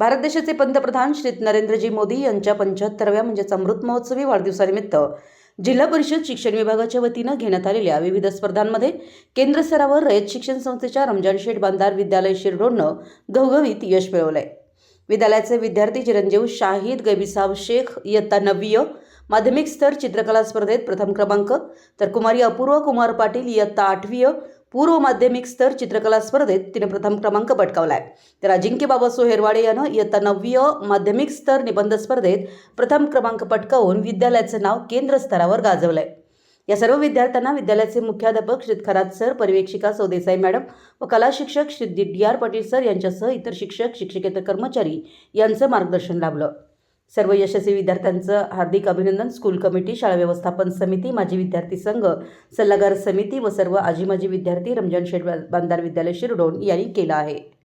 भारत देशाचे पंतप्रधान श्री नरेंद्रजी मोदी यांच्या पंच्याहत्तरव्या म्हणजेच अमृत महोत्सवी वाढदिवसानिमित्त जिल्हा परिषद शिक्षण विभागाच्या वतीनं घेण्यात आलेल्या विविध स्पर्धांमध्ये केंद्र स्तरावर रयत शिक्षण संस्थेच्या रमजान शेठ बांधार विद्यालय शिरडोडनं घवघवीत यश मिळवलंय. विद्यालयाचे विद्यार्थी चिरंजीव शाहिद गैबीसाब शेख इयत्ता नववीय माध्यमिक स्तर चित्रकला स्पर्धेत प्रथम क्रमांक तर कुमारी अपूर्व कुमार पाटील इयत्ता आठवीय पूर्व माध्यमिक स्तर चित्रकला स्पर्धेत तिने प्रथम क्रमांक पटकावलाय. तर अजिंक्य बाबा सोहेरवाडे यानं इयत्ता नववीय माध्यमिक स्तर निबंध स्पर्धेत प्रथम क्रमांक पटकावून विद्यालयाचं नाव केंद्र स्तरावर गाजवलंय. या सर्व विद्यार्थ्यांना विद्यालयाचे मुख्याध्यापक श्री खरात सर पर्यवेक्षिका सौदेसाई मॅडम व कला शिक्षक Shri D R Patil sir यांच्यासह इतर शिक्षक शिक्षकेतर कर्मचारी यांचं मार्गदर्शन लाभलं. सर्व यशस्वी विद्यार्थ्यांचं हार्दिक अभिनंदन. स्कूल कमिटी शाळा व्यवस्थापन समिती माजी विद्यार्थी संघ सल्लागार समिती व सर्व आजी माजी विद्यार्थी रमजान शेठ बांधार विद्यालय शिरडोन यांनी केलं आहे.